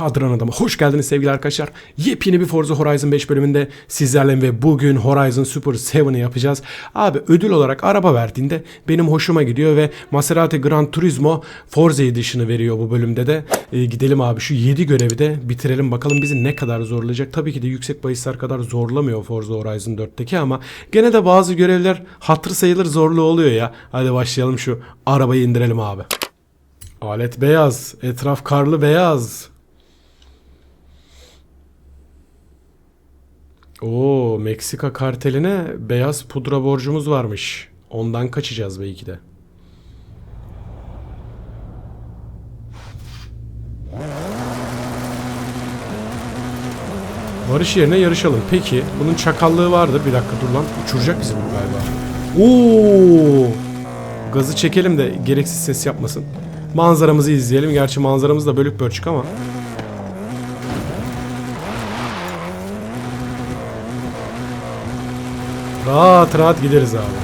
Kadran Adamı. Hoş geldiniz sevgili arkadaşlar. Yepyeni bir Forza Horizon 5 bölümünde sizlerle ve bugün Horizon Super 7'ı yapacağız. Abi ödül olarak araba verdiğinde benim hoşuma gidiyor ve Maserati Gran Turismo Forza Edition'ı veriyor bu bölümde de. Ee, gidelim abi şu 7 görevi de bitirelim bakalım bizi ne kadar zorlayacak. Tabii ki de yüksek bahisler kadar zorlamıyor Forza Horizon 4'teki ama gene de bazı görevler hatır sayılır zorlu oluyor ya. Hadi başlayalım şu arabayı indirelim abi. Alet beyaz, etraf karlı beyaz. Oo, Meksika karteline beyaz pudra borcumuz varmış. Ondan kaçacağız belki de. Varış yerine yarışalım. Peki bunun çakallığı vardır. Bir dakika dur lan. Uçuracak bizi bu galiba. Oo! Gazı çekelim de gereksiz ses yapmasın. Manzaramızı izleyelim. Gerçi manzaramız da bölük pörçük ama. Rahat rahat gideriz abi.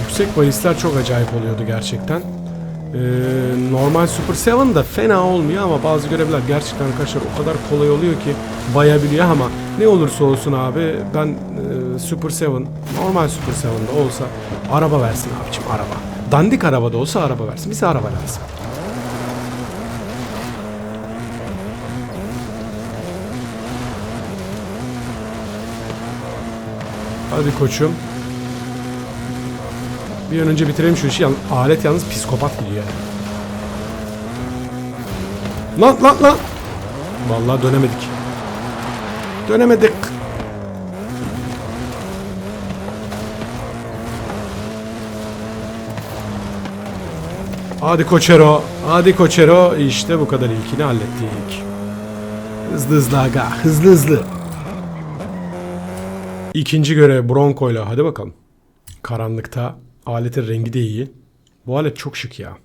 Yüksek bahisler çok acayip oluyordu gerçekten. Ee, normal Super 7 da fena olmuyor ama bazı görevler gerçekten arkadaşlar o kadar kolay oluyor ki bayabiliyor ama ne olursa olsun abi ben e, Super 7 normal Super 7'de olsa araba versin abicim araba. Dandik araba da olsa araba versin. Bize araba lazım. Hadi koçum. Bir an önce bitirelim şu işi. Yan- alet yalnız psikopat gidiyor yani. Lan lan lan. Vallahi dönemedik. Dönemedik. Hadi Koçero. Hadi Koçero. İşte bu kadar ilkini hallettik. Hızlı hızlı aga. Hızlı hızlı. İkinci görev Bronco'yla. Hadi bakalım. Karanlıkta. Aletin rengi de iyi. Bu alet çok şık ya.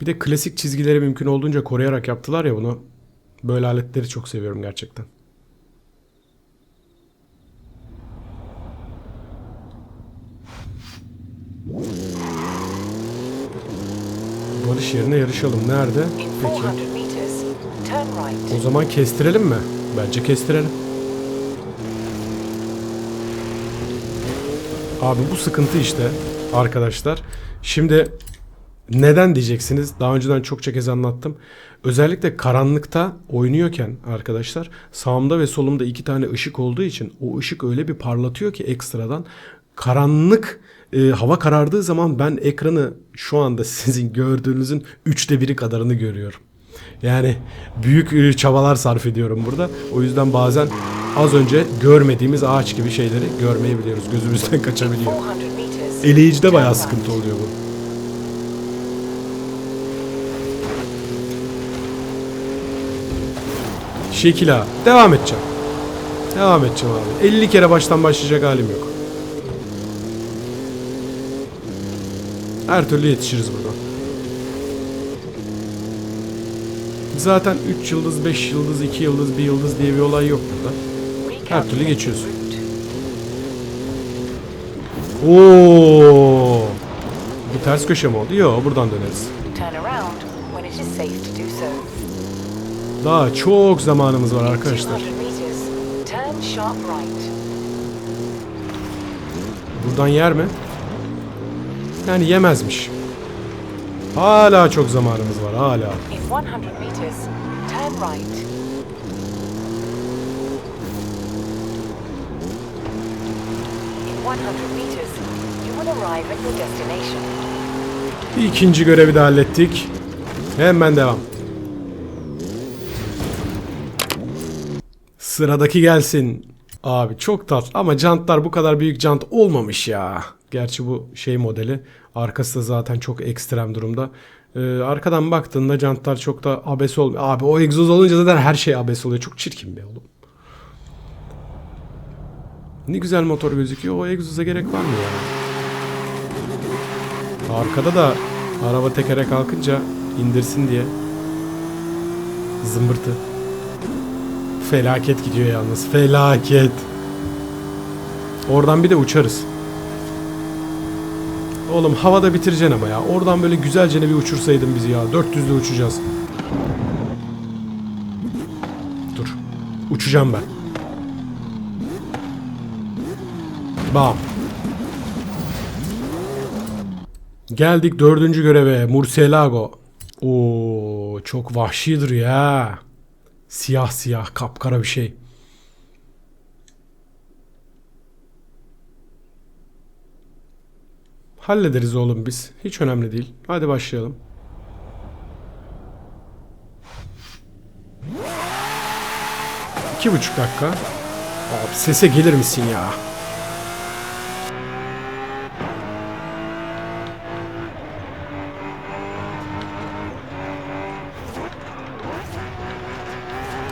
Bir de klasik çizgileri mümkün olduğunca koruyarak yaptılar ya bunu. Böyle aletleri çok seviyorum gerçekten. Varış yerine yarışalım. Nerede? Peki. 400 meters, turn right. O zaman kestirelim mi? Bence kestirelim. Abi bu sıkıntı işte arkadaşlar. Şimdi neden diyeceksiniz? Daha önceden çokça kez anlattım. Özellikle karanlıkta oynuyorken arkadaşlar sağımda ve solumda iki tane ışık olduğu için o ışık öyle bir parlatıyor ki ekstradan karanlık e, hava karardığı zaman ben ekranı şu anda sizin gördüğünüzün üçte biri kadarını görüyorum. Yani büyük e, çabalar sarf ediyorum burada. O yüzden bazen az önce görmediğimiz ağaç gibi şeyleri görmeyebiliyoruz. Gözümüzden kaçabiliyor. 400 meters. Eleyicide bayağı sıkıntı oluyor bu. Şekila. Devam edeceğim. Devam edeceğim abi. 50 kere baştan başlayacak halim yok. Her türlü yetişiriz burada. Zaten 3 yıldız, 5 yıldız, 2 yıldız, 1 yıldız diye bir olay yok burada. Her türlü geçiyorsun. Oo! Bu ters köşe mi oldu? Yok, buradan döneriz. Daha çok zamanımız var 200 arkadaşlar. Buradan yer mi? Yani yemezmiş. Hala çok zamanımız var hala. İkinci görevi de hallettik. Hemen devam. Sıradaki gelsin. Abi çok tatlı ama jantlar bu kadar büyük jant olmamış ya. Gerçi bu şey modeli. Arkası da zaten çok ekstrem durumda. Ee, arkadan baktığında jantlar çok da abes olmuyor. Abi o egzoz olunca zaten her şey abes oluyor. Çok çirkin be oğlum. Ne güzel motor gözüküyor. O egzoza gerek var mı ya? Arkada da araba tekere kalkınca indirsin diye zımbırtı. Felaket gidiyor yalnız. Felaket. Oradan bir de uçarız. Oğlum havada bitireceksin ama ya. Oradan böyle güzelce bir uçursaydın bizi ya. 400'de uçacağız. Dur. Uçacağım ben. Bam. Geldik dördüncü göreve. Murcielago. Oo, çok vahşi duruyor ha. Siyah siyah kapkara bir şey. Hallederiz oğlum biz. Hiç önemli değil. Hadi başlayalım. İki buçuk dakika. Abi sese gelir misin ya?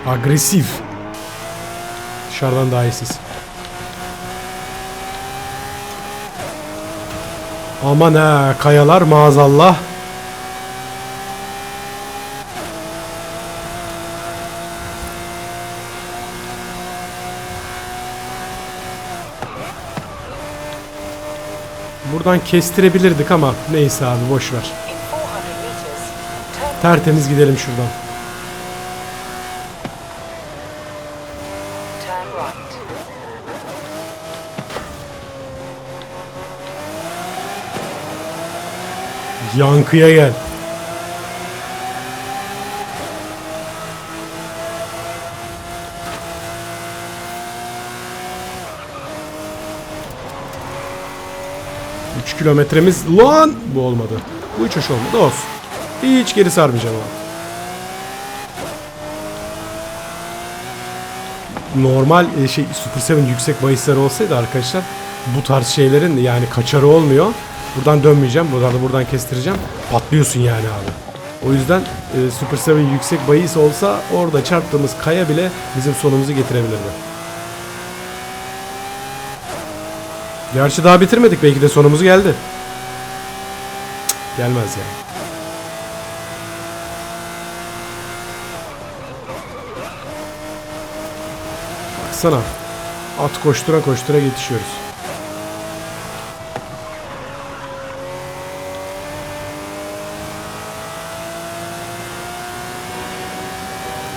Agresif. Dışarıdan daha iyisiz. Aman ha kayalar maazallah. Buradan kestirebilirdik ama neyse abi boş ver. In 400 meters, turn Tertemiz gidelim şuradan. Turn right. Yankıya gel. Üç kilometremiz lan bu olmadı. Bu hiç hoş olmadı olsun. Hiç geri sarmayacağım abi. Normal e, şey Super 7 yüksek bahisler olsaydı arkadaşlar bu tarz şeylerin yani kaçarı olmuyor. Buradan dönmeyeceğim. Buradan da buradan kestireceğim. Patlıyorsun yani abi. O yüzden e, Super 7 yüksek bahis olsa orada çarptığımız kaya bile bizim sonumuzu getirebilirdi. Gerçi daha bitirmedik. Belki de sonumuz geldi. Cık, gelmez yani. Baksana. At koştura koştura yetişiyoruz.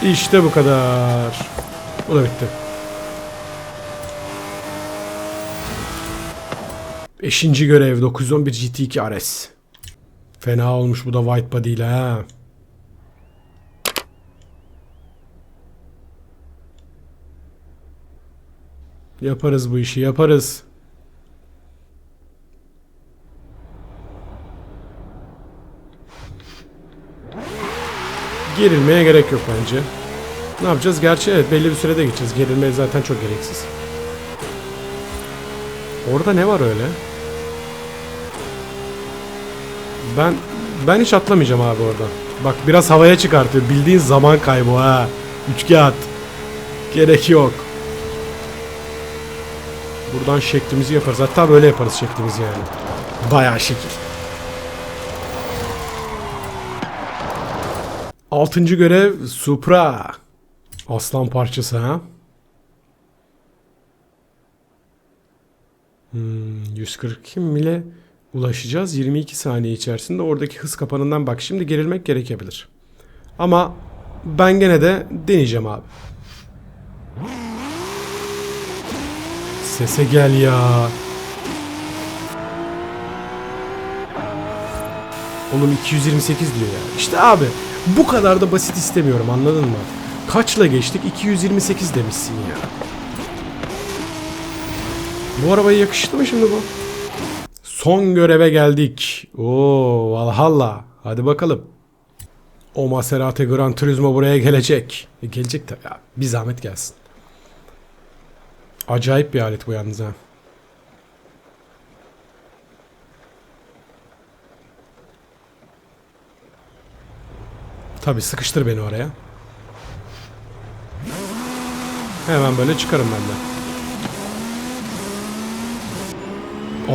İşte bu kadar. Bu da bitti. Beşinci görev 911 GT2 RS. Fena olmuş bu da white body ile ha. Yaparız bu işi yaparız. Gerilmeye gerek yok bence. Ne yapacağız? Gerçi evet belli bir sürede gideceğiz. Gerilmeye zaten çok gereksiz. Orada ne var öyle? Ben ben hiç atlamayacağım abi orada. Bak biraz havaya çıkartıyor. Bildiğin zaman kaybı ha. Üçge at. Gerek yok. Buradan şeklimizi yaparız. Hatta böyle yaparız şeklimizi yani. Bayağı şekil. Altıncı görev Supra. Aslan parçası ha. Hmm, 142 mile ulaşacağız 22 saniye içerisinde. Oradaki hız kapanından bak şimdi gerilmek gerekebilir. Ama ben gene de deneyeceğim abi. Sese gel ya. Oğlum 228 diyor ya. İşte abi bu kadar da basit istemiyorum anladın mı? Kaçla geçtik? 228 demişsin ya. Bu arabaya yakıştı mı şimdi bu? Son göreve geldik. Oo Valhalla. Hadi bakalım. O Maserati Gran Turismo buraya gelecek. E, gelecek tabii abi. Bir zahmet gelsin. Acayip bir alet bu yalnız ha. Tabii sıkıştır beni oraya. Hemen böyle çıkarım ben de.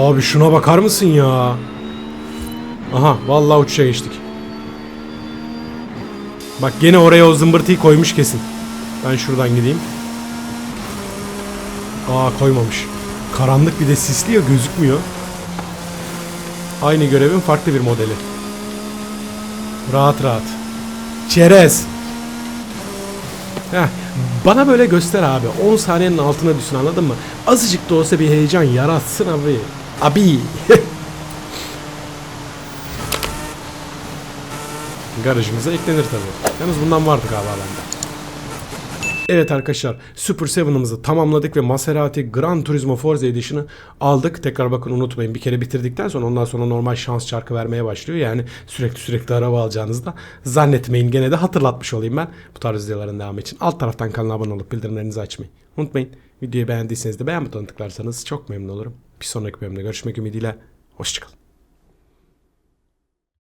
Abi şuna bakar mısın ya? Aha vallahi uçuşa geçtik. Bak gene oraya o zımbırtıyı koymuş kesin. Ben şuradan gideyim. Aa koymamış. Karanlık bir de sisli ya gözükmüyor. Aynı görevin farklı bir modeli. Rahat rahat. Çerez. Heh, bana böyle göster abi. 10 saniyenin altına düşsün anladın mı? Azıcık da olsa bir heyecan yaratsın abi. Abi. Garajımıza eklenir tabii. Yalnız bundan vardı galiba bende. Evet arkadaşlar Super 7'ımızı tamamladık ve Maserati Gran Turismo Forza Edition'ı aldık. Tekrar bakın unutmayın bir kere bitirdikten sonra ondan sonra normal şans çarkı vermeye başlıyor. Yani sürekli sürekli araba alacağınızda zannetmeyin. Gene de hatırlatmış olayım ben bu tarz videoların devamı için. Alt taraftan kanala abone olup bildirimlerinizi açmayı unutmayın. Videoyu beğendiyseniz de beğen butonuna tıklarsanız çok memnun olurum. Bir sonraki bölümde görüşmek ümidiyle. Hoşçakalın.